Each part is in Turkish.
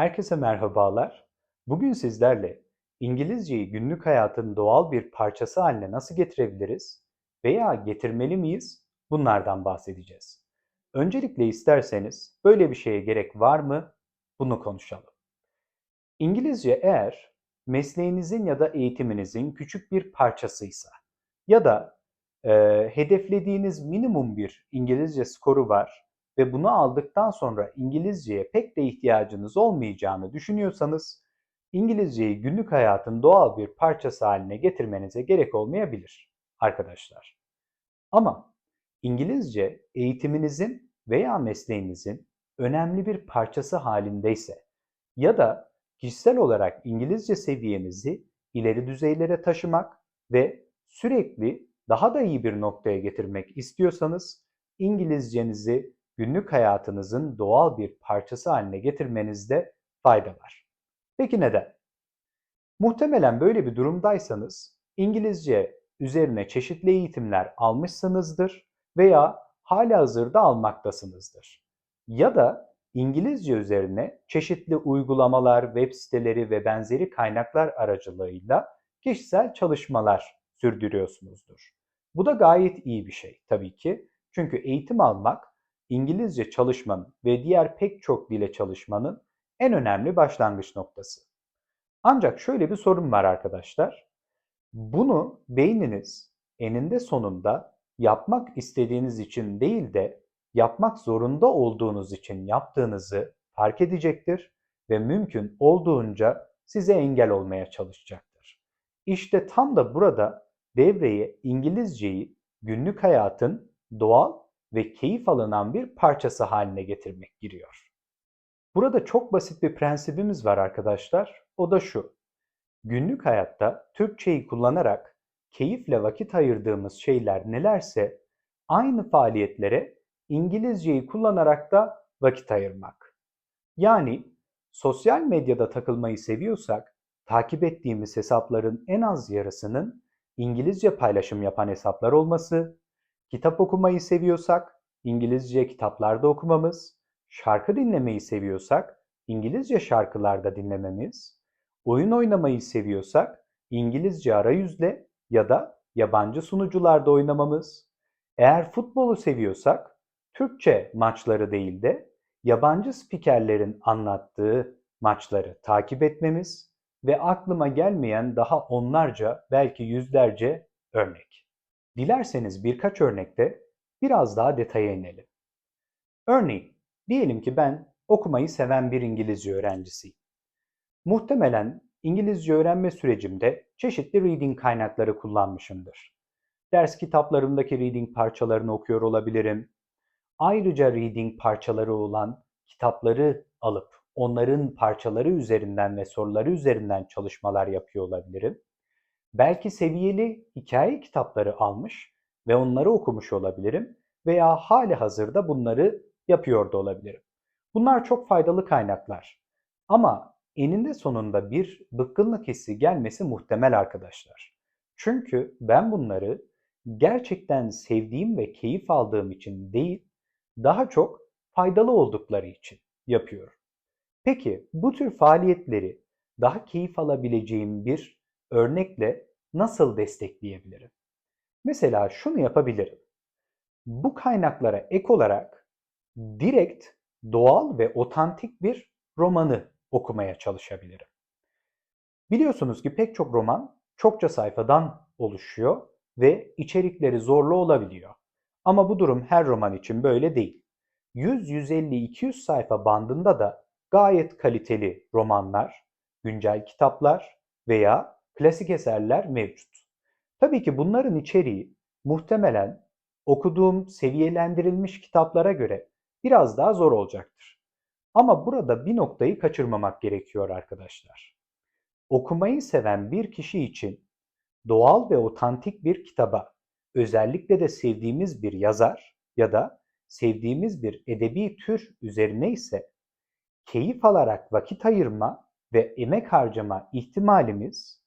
Herkese merhabalar. Bugün sizlerle İngilizceyi günlük hayatın doğal bir parçası haline nasıl getirebiliriz veya getirmeli miyiz? Bunlardan bahsedeceğiz. Öncelikle isterseniz böyle bir şeye gerek var mı? Bunu konuşalım. İngilizce eğer mesleğinizin ya da eğitiminizin küçük bir parçasıysa ya da e, hedeflediğiniz minimum bir İngilizce skoru var ve bunu aldıktan sonra İngilizceye pek de ihtiyacınız olmayacağını düşünüyorsanız İngilizceyi günlük hayatın doğal bir parçası haline getirmenize gerek olmayabilir arkadaşlar. Ama İngilizce eğitiminizin veya mesleğinizin önemli bir parçası halindeyse ya da kişisel olarak İngilizce seviyenizi ileri düzeylere taşımak ve sürekli daha da iyi bir noktaya getirmek istiyorsanız İngilizcenizi günlük hayatınızın doğal bir parçası haline getirmenizde fayda var. Peki neden? Muhtemelen böyle bir durumdaysanız İngilizce üzerine çeşitli eğitimler almışsınızdır veya hala hazırda almaktasınızdır. Ya da İngilizce üzerine çeşitli uygulamalar, web siteleri ve benzeri kaynaklar aracılığıyla kişisel çalışmalar sürdürüyorsunuzdur. Bu da gayet iyi bir şey tabii ki. Çünkü eğitim almak İngilizce çalışmanın ve diğer pek çok dile çalışmanın en önemli başlangıç noktası. Ancak şöyle bir sorun var arkadaşlar. Bunu beyniniz eninde sonunda yapmak istediğiniz için değil de yapmak zorunda olduğunuz için yaptığınızı fark edecektir ve mümkün olduğunca size engel olmaya çalışacaktır. İşte tam da burada devreye İngilizceyi günlük hayatın doğal ve keyif alınan bir parçası haline getirmek giriyor. Burada çok basit bir prensibimiz var arkadaşlar. O da şu. Günlük hayatta Türkçeyi kullanarak keyifle vakit ayırdığımız şeyler nelerse aynı faaliyetlere İngilizceyi kullanarak da vakit ayırmak. Yani sosyal medyada takılmayı seviyorsak takip ettiğimiz hesapların en az yarısının İngilizce paylaşım yapan hesaplar olması Kitap okumayı seviyorsak İngilizce kitaplarda okumamız, şarkı dinlemeyi seviyorsak İngilizce şarkılarda dinlememiz, oyun oynamayı seviyorsak İngilizce arayüzle ya da yabancı sunucularda oynamamız, eğer futbolu seviyorsak Türkçe maçları değil de yabancı spikerlerin anlattığı maçları takip etmemiz ve aklıma gelmeyen daha onlarca belki yüzlerce örnek. Dilerseniz birkaç örnekte biraz daha detaya inelim. Örneğin, diyelim ki ben okumayı seven bir İngilizce öğrencisiyim. Muhtemelen İngilizce öğrenme sürecimde çeşitli reading kaynakları kullanmışımdır. Ders kitaplarımdaki reading parçalarını okuyor olabilirim. Ayrıca reading parçaları olan kitapları alıp onların parçaları üzerinden ve soruları üzerinden çalışmalar yapıyor olabilirim. Belki seviyeli hikaye kitapları almış ve onları okumuş olabilirim veya hali hazırda bunları yapıyor da olabilirim. Bunlar çok faydalı kaynaklar. Ama eninde sonunda bir bıkkınlık hissi gelmesi muhtemel arkadaşlar. Çünkü ben bunları gerçekten sevdiğim ve keyif aldığım için değil, daha çok faydalı oldukları için yapıyorum. Peki bu tür faaliyetleri daha keyif alabileceğim bir örnekle nasıl destekleyebilirim? Mesela şunu yapabilirim. Bu kaynaklara ek olarak direkt doğal ve otantik bir romanı okumaya çalışabilirim. Biliyorsunuz ki pek çok roman çokça sayfadan oluşuyor ve içerikleri zorlu olabiliyor. Ama bu durum her roman için böyle değil. 100, 150, 200 sayfa bandında da gayet kaliteli romanlar, güncel kitaplar veya klasik eserler mevcut. Tabii ki bunların içeriği muhtemelen okuduğum seviyelendirilmiş kitaplara göre biraz daha zor olacaktır. Ama burada bir noktayı kaçırmamak gerekiyor arkadaşlar. Okumayı seven bir kişi için doğal ve otantik bir kitaba, özellikle de sevdiğimiz bir yazar ya da sevdiğimiz bir edebi tür üzerine ise keyif alarak vakit ayırma ve emek harcama ihtimalimiz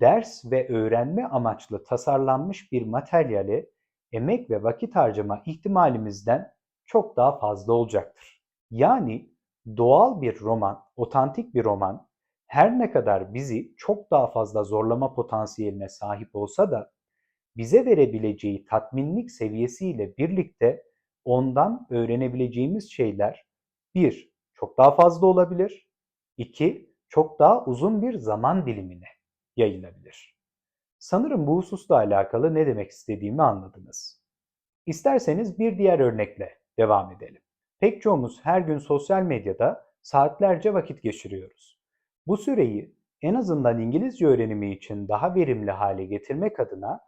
ders ve öğrenme amaçlı tasarlanmış bir materyale emek ve vakit harcama ihtimalimizden çok daha fazla olacaktır. Yani Doğal bir roman, otantik bir roman her ne kadar bizi çok daha fazla zorlama potansiyeline sahip olsa da bize verebileceği tatminlik seviyesiyle birlikte ondan öğrenebileceğimiz şeyler bir Çok daha fazla olabilir. 2. Çok daha uzun bir zaman dilimine yayılabilir. Sanırım bu hususla alakalı ne demek istediğimi anladınız. İsterseniz bir diğer örnekle devam edelim. Pek çoğumuz her gün sosyal medyada saatlerce vakit geçiriyoruz. Bu süreyi en azından İngilizce öğrenimi için daha verimli hale getirmek adına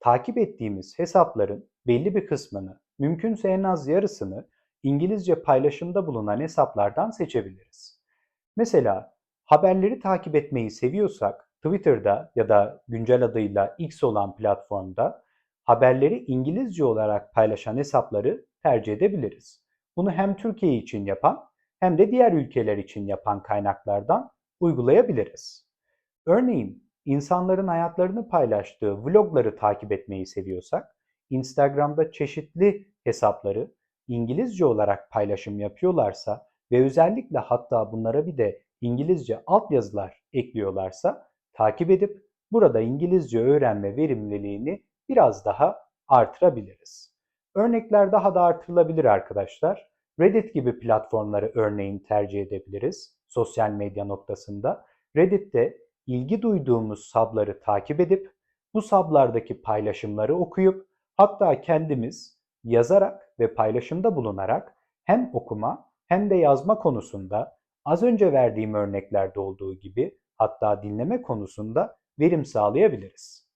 takip ettiğimiz hesapların belli bir kısmını, mümkünse en az yarısını İngilizce paylaşımda bulunan hesaplardan seçebiliriz. Mesela haberleri takip etmeyi seviyorsak Twitter'da ya da güncel adıyla X olan platformda haberleri İngilizce olarak paylaşan hesapları tercih edebiliriz. Bunu hem Türkiye için yapan hem de diğer ülkeler için yapan kaynaklardan uygulayabiliriz. Örneğin insanların hayatlarını paylaştığı vlogları takip etmeyi seviyorsak, Instagram'da çeşitli hesapları İngilizce olarak paylaşım yapıyorlarsa ve özellikle hatta bunlara bir de İngilizce altyazılar ekliyorlarsa takip edip burada İngilizce öğrenme verimliliğini biraz daha artırabiliriz. Örnekler daha da artırılabilir arkadaşlar. Reddit gibi platformları örneğin tercih edebiliriz sosyal medya noktasında. Reddit'te ilgi duyduğumuz sabları takip edip bu sablardaki paylaşımları okuyup hatta kendimiz yazarak ve paylaşımda bulunarak hem okuma hem de yazma konusunda az önce verdiğim örneklerde olduğu gibi hatta dinleme konusunda verim sağlayabiliriz.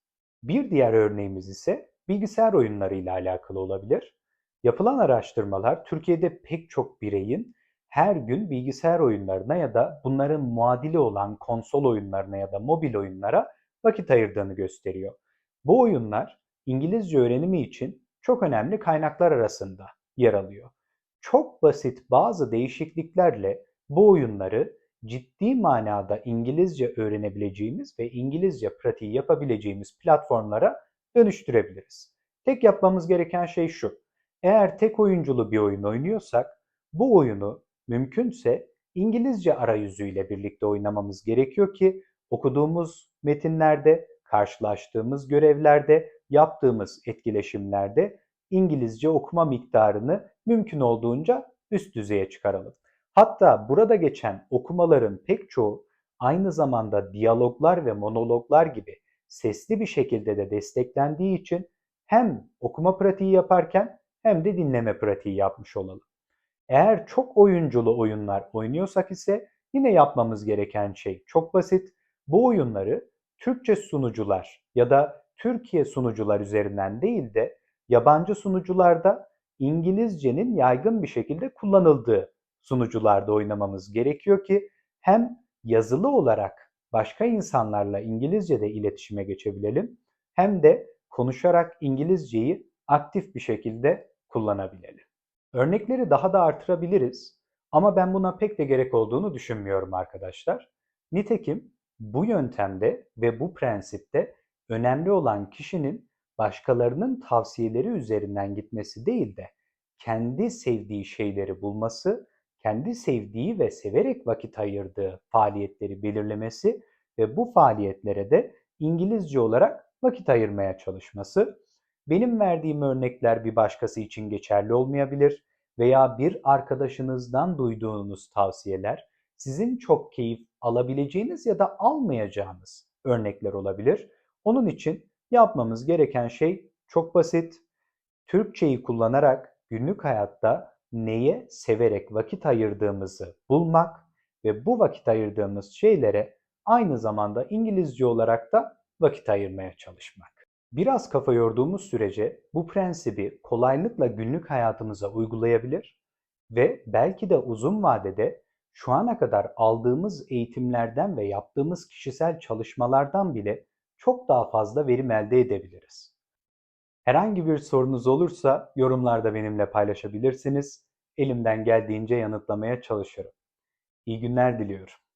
Bir diğer örneğimiz ise bilgisayar oyunları ile alakalı olabilir. Yapılan araştırmalar Türkiye'de pek çok bireyin her gün bilgisayar oyunlarına ya da bunların muadili olan konsol oyunlarına ya da mobil oyunlara vakit ayırdığını gösteriyor. Bu oyunlar İngilizce öğrenimi için çok önemli kaynaklar arasında yer alıyor. Çok basit bazı değişikliklerle bu oyunları ciddi manada İngilizce öğrenebileceğimiz ve İngilizce pratiği yapabileceğimiz platformlara dönüştürebiliriz. Tek yapmamız gereken şey şu. Eğer tek oyunculu bir oyun oynuyorsak bu oyunu mümkünse İngilizce arayüzüyle birlikte oynamamız gerekiyor ki okuduğumuz metinlerde, karşılaştığımız görevlerde, yaptığımız etkileşimlerde İngilizce okuma miktarını mümkün olduğunca üst düzeye çıkaralım. Hatta burada geçen okumaların pek çoğu aynı zamanda diyaloglar ve monologlar gibi sesli bir şekilde de desteklendiği için hem okuma pratiği yaparken hem de dinleme pratiği yapmış olalım. Eğer çok oyunculu oyunlar oynuyorsak ise yine yapmamız gereken şey çok basit. Bu oyunları Türkçe sunucular ya da Türkiye sunucular üzerinden değil de yabancı sunucularda İngilizcenin yaygın bir şekilde kullanıldığı sunucularda oynamamız gerekiyor ki hem yazılı olarak başka insanlarla İngilizce'de iletişime geçebilelim hem de konuşarak İngilizceyi aktif bir şekilde kullanabilelim. Örnekleri daha da artırabiliriz ama ben buna pek de gerek olduğunu düşünmüyorum arkadaşlar. Nitekim bu yöntemde ve bu prensipte önemli olan kişinin başkalarının tavsiyeleri üzerinden gitmesi değil de kendi sevdiği şeyleri bulması, kendi sevdiği ve severek vakit ayırdığı faaliyetleri belirlemesi ve bu faaliyetlere de İngilizce olarak vakit ayırmaya çalışması benim verdiğim örnekler bir başkası için geçerli olmayabilir veya bir arkadaşınızdan duyduğunuz tavsiyeler sizin çok keyif alabileceğiniz ya da almayacağınız örnekler olabilir. Onun için yapmamız gereken şey çok basit. Türkçeyi kullanarak günlük hayatta neye severek vakit ayırdığımızı bulmak ve bu vakit ayırdığımız şeylere aynı zamanda İngilizce olarak da vakit ayırmaya çalışmak. Biraz kafa yorduğumuz sürece bu prensibi kolaylıkla günlük hayatımıza uygulayabilir ve belki de uzun vadede şu ana kadar aldığımız eğitimlerden ve yaptığımız kişisel çalışmalardan bile çok daha fazla verim elde edebiliriz. Herhangi bir sorunuz olursa yorumlarda benimle paylaşabilirsiniz. Elimden geldiğince yanıtlamaya çalışırım. İyi günler diliyorum.